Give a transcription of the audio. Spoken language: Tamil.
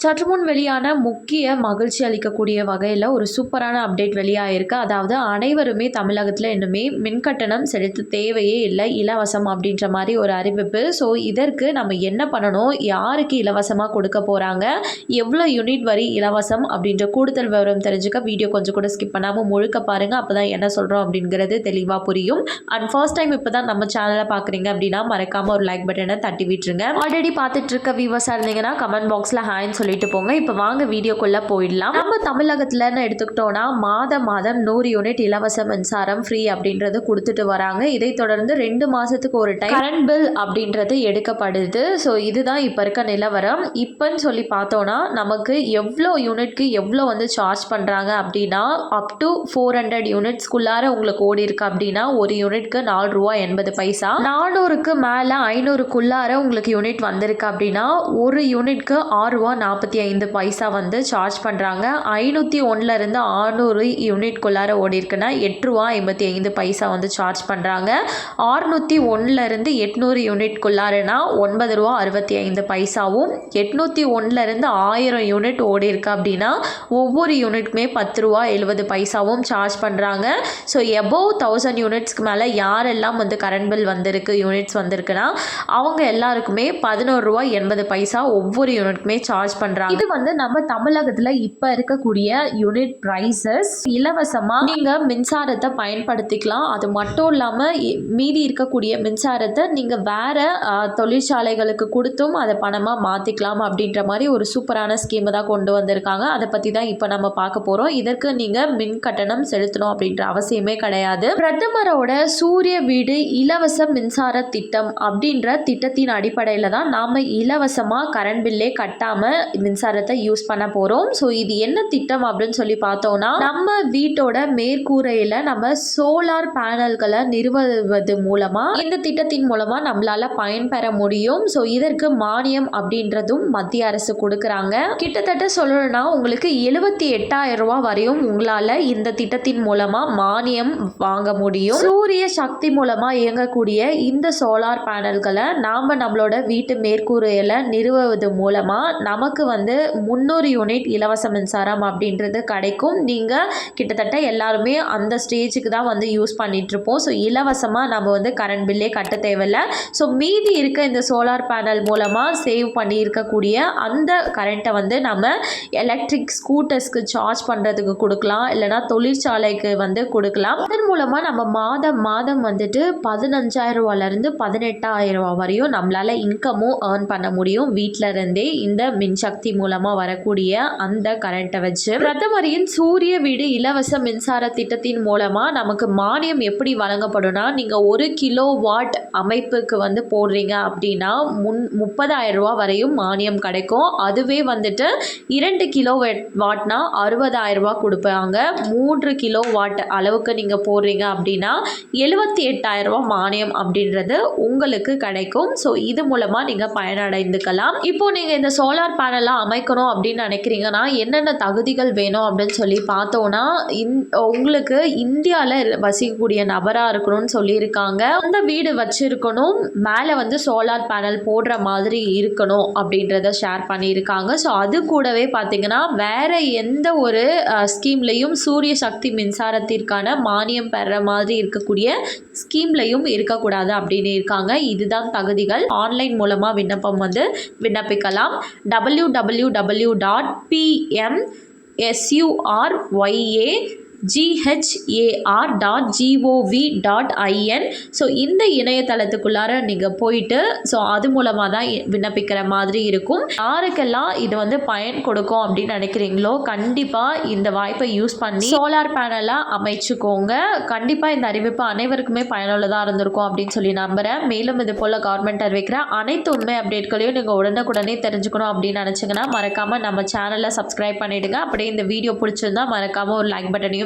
சற்று முன் வெளியான முக்கிய மகிழ்ச்சி அளிக்கக்கூடிய வகையில் ஒரு சூப்பரான அப்டேட் வெளியாகிருக்கு அதாவது அனைவருமே தமிழகத்தில் இன்னுமே மின்கட்டணம் செலுத்த தேவையே இல்லை இலவசம் அப்படின்ற மாதிரி ஒரு அறிவிப்பு. ஸோ இதற்கு நம்ம என்ன பண்ணணும்? யாருக்கு இலவசமாக கொடுக்க போகிறாங்க எவ்வளோ யூனிட் வரி இலவசம் அப்படின்ற கூடுதல் விவரம் தெரிஞ்சுக்க வீடியோ கொஞ்சம் கூட ஸ்கிப் பண்ணாமல் முழுக்க பாருங்கள் அப்போ தான் என்ன சொல்கிறோம் அப்படிங்கிறது தெளிவாக புரியும். அண்ட் ஃபர்ஸ்ட் டைம் இப்போ தான் நம்ம சேனலை பார்க்குறீங்க அப்படின்னா மறக்காமல் ஒரு லைக் பட்டனை தட்டி விட்டுருங்க. ஆல்ரெடி பார்த்துட்ருக்க வியூவர்ஸாக இருந்தீங்கன்னா கமெண்ட் பாக்ஸில் ஹேண்ட் சொல்லிட்டு போங்க. இப்போ வாங்க வீடியோக்குள்ளே போயிடலாம். நம்ம தமிழகத்துலன்னு எடுத்துக்கிட்டோம்னா மாதம் மாதம் நூறு யூனிட் இலவச மின்சாரம் ஃப்ரீ அப்படின்றது கொடுத்துட்டு வராங்க. இதை தொடர்ந்து ரெண்டு மாதத்துக்கு ஒரு டைம் கரண்ட் பில் அப்படின்றது எடுக்கப்படுது. ஸோ இதுதான் இப்போ இருக்க நிலவரம். இப்போன்னு சொல்லி பார்த்தோன்னா நமக்கு எவ்வளோ யூனிட்க்கு எவ்வளோ வந்து சார்ஜ் பண்ணுறாங்க அப்படின்னா அப் டு ஃபோர் ஹண்ட்ரட் யூனிட்ஸ்குள்ளார உங்களுக்கு ஓடி இருக்கு அப்படின்னா ஒரு யூனிட்க்கு நாலு ரூபா எண்பது பைசா. நானூறுக்கு மேலே ஐநூறுக்குள்ளார உங்களுக்கு யூனிட் வந்திருக்கு அப்படின்னா ஒரு யூனிட்க்கு ஆறு ரூபா நாற்பத்தி ஐந்து பைசா வந்து சார்ஜ் பண்ணுறாங்க ஐநூற்றி ஒன்றுலேருந்து ஆறுநூறு யூனிட்குள்ளார ஓடி இருக்குன்னா எட்டு ரூபா ஐம்பத்தி ஐந்து பைசா வந்து சார்ஜ் பண்ணுறாங்க ஆறுநூற்றி ஒன்றுலேருந்து எட்நூறு யூனிட்குள்ளாரனா ஒன்பது ரூபா அறுபத்தி ஐந்து பைசாவும் எட்நூற்றி ஒன்றுலேருந்து ஆயிரம் யூனிட் ஓடி இருக்கு அப்படின்னா ஒவ்வொரு யூனிட்க்குமே பத்து ரூபா எழுபது பைசாவும் சார்ஜ் பண்ணுறாங்க ஸோ எபோவ் தௌசண்ட் யூனிட்ஸ்க்கு மேலே யாரெல்லாம் வந்து கரண்ட் பில் வந்திருக்கு யூனிட்ஸ் வந்திருக்குன்னா அவங்க எல்லாருக்குமே பதினோரு ரூபா எண்பது பைசா ஒவ்வொரு யூனிட்க்குமே சார்ஜ் பண்ணுறாங்க இது வந்து நம்ம தமிழகத்தில் இப்போ இருக்கக்கூடிய யூனிட் ப்ரைஸஸ் இலவசமாக நீங்கள் மின்சாரத்தை பயன்படுத்திக்கலாம். அது மட்டும் இல்லாமல் மீதி இருக்கக்கூடிய மின்சாரத்தை நீங்கள் வேறு தொழிற்சாலைகளுக்கு கொடுத்தும் அதை பணமாக மாற்றிக்கலாம் அப்படின்ற மாதிரி ஒரு சூப்பரான ஸ்கீமை தான் கொண்டு வந்திருக்காங்க. அதை பற்றி தான் இப்போ நம்ம பார்க்க போகிறோம் இதற்கு நீங்கள் மின் கட்டணம் செலுத்தணும் அப்படின்ற அவசியமே கிடையாது. பிரதமரோட சூரிய வீடு இலவச மின்சார திட்டம் அப்படின்ற திட்டத்தின் அடிப்படையில் தான் நாம் இலவசமாக கரண்ட் பில்லே கட்டாமல் மின்சாரத்தை யூஸ் பண்ண போகிறோம் ஸோ இது என்ன திட்டம் அப்படின்னு சொல்லி பார்த்தோம்னா நம்ம வீட்டோட மேற்கூரையில் நம்ம சோலார் பேனல்களை நிறுவுவது மூலமாக இந்த திட்டத்தின் மூலமாக நம்மளால பயன்பெற முடியும். ஸோ இதற்கு மானியம் அப்படின்றதும் மத்திய அரசு கொடுக்குறாங்க. கிட்டத்தட்ட சொல்லணும்னா உங்களுக்கு எழுபத்தி எட்டாயிரம் ரூபாய் வரையும் உங்களால் இந்த திட்டத்தின் மூலமாக மானியம் வாங்க முடியும். சூரிய சக்தி மூலமாக இயங்கக்கூடிய இந்த சோலார் பேனல்களை நாம் நம்மளோட வீட்டு மேற்கூரையில் நிறுவுவது மூலமாக நமக்கு வந்து முந்நூறு யூனிட் இலவச மின்சாரம் அப்படின்றது கிடைக்கும். நீங்கள் கிட்டத்தட்ட எல்லாருமே அந்த ஸ்டேஜுக்கு தான் வந்து யூஸ் பண்ணிகிட்ருப்போம் ஸோ இலவசமாக நம்ம வந்து கரண்ட் பில்லே கட்ட தேவையில்ல. ஸோ மீதி இருக்க இந்த சோலார் பேனல் மூலமாக சேவ் பண்ணியிருக்கக்கூடிய அந்த கரண்ட்டை வந்து நம்ம எலக்ட்ரிக் ஸ்கூட்டர்ஸ்க்கு சார்ஜ் பண்ணுறதுக்கு கொடுக்கலாம். இல்லைனா தொழிற்சாலைக்கு வந்து கொடுக்கலாம். அதன் மூலமாக நம்ம மாதம் மாதம் வந்துட்டு பதினஞ்சாயிரம் ரூபாலேருந்து பதினெட்டாயிரம் ரூபா வரையும் நம்மளால் இன்கமும் ஏர்ன் பண்ண முடியும். வீட்டில் இருந்தே இந்த மின்சக்தி மூலமாக வரக்கூடிய அந்த கரண்ட்டை வச்சு பிரதமரின் சூரிய வீடு இலவச மின்சார திட்டத்தின் மூலமாக நமக்கு மானியம் எப்படி வழங்கப்படும்னா நீங்கள் ஒரு கிலோ வாட் அமைப்புக்கு வந்து போடுறீங்க அப்படின்னா முன் முப்பதாயிரம் ரூபா வரையும் மானியம் கிடைக்கும். அதுவே வந்துட்டு இரண்டு கிலோ வாட்னா அறுபதாயிரம் ரூபா கொடுப்பாங்க. மூன்று கிலோ வாட் அளவுக்கு நீங்கள் போடுறீங்க அப்படின்னா எழுபத்தி எட்டாயிரம் ரூபா மானியம் அப்படின்றது உங்களுக்கு கிடைக்கும். ஸோ இது மூலமாக நீங்கள் பயனடைந்துக்கலாம். இப்போ நீங்கள் இந்த சோலார் பேனல் பேனலாம் அமைக்கணும் அப்படின்னு நினைக்கிறீங்கன்னா என்னென்ன தகுதிகள் வேணும் அப்படின்னு சொல்லி பார்த்தோன்னா இந் உங்களுக்கு இந்தியாவில் வசிக்கக்கூடிய நபராக இருக்கணும்னு சொல்லியிருக்காங்க. அந்த வீடு வச்சுருக்கணும் மேலே வந்து சோலார் பேனல் போடுற மாதிரி இருக்கணும் அப்படின்றத ஷேர் பண்ணியிருக்காங்க. ஸோ அது கூடவே பார்த்தீங்கன்னா வேறு எந்த ஒரு ஸ்கீம்லேயும் சூரிய சக்தி மின்சாரத்திற்கான மானியம் பெற மாதிரி இருக்கக்கூடிய ஸ்கீம்லையும் இருக்கக்கூடாது அப்படின்னு இருக்காங்க. இதுதான் தகுதிகள். ஆன்லைன் மூலமாக விண்ணப்பம் வந்து விண்ணப்பிக்கலாம். W W W dot PM S U R Y A G H A R dot G O V dot I N so இந்த இணையதளத்துக்குள்ளார நீங்கள் போயிட்டு ஸோ அது மூலமாக தான் விண்ணப்பிக்கிற மாதிரி இருக்கும். யாருக்கெல்லாம் இது வந்து பயன் கொடுக்கும் அப்படின்னு நினைக்கிறீங்களோ கண்டிப்பாக இந்த வாய்ப்பை யூஸ் பண்ணி சோலார் பேனலாக அமைச்சுக்கோங்க. கண்டிப்பாக இந்த அறிவிப்பு அனைவருக்குமே பயனுள்ளதாக இருந்திருக்கும் அப்படின்னு சொல்லி நம்புகிறேன் மேலும் இது போல் கவர்மெண்ட் அறிவிக்கிற அனைத்து உண்மை அப்டேட்களையும் நீங்கள் உடனுக்குடனே தெரிஞ்சுக்கணும் அப்படின்னு நினச்சிங்கன்னா மறக்காமல் நம்ம சேனலை சப்ஸ்கிரைப் பண்ணிவிடுங்க அப்படியே இந்த வீடியோ பிடிச்சிருந்தா மறக்காமல் ஒரு லைக் பட்டனையும்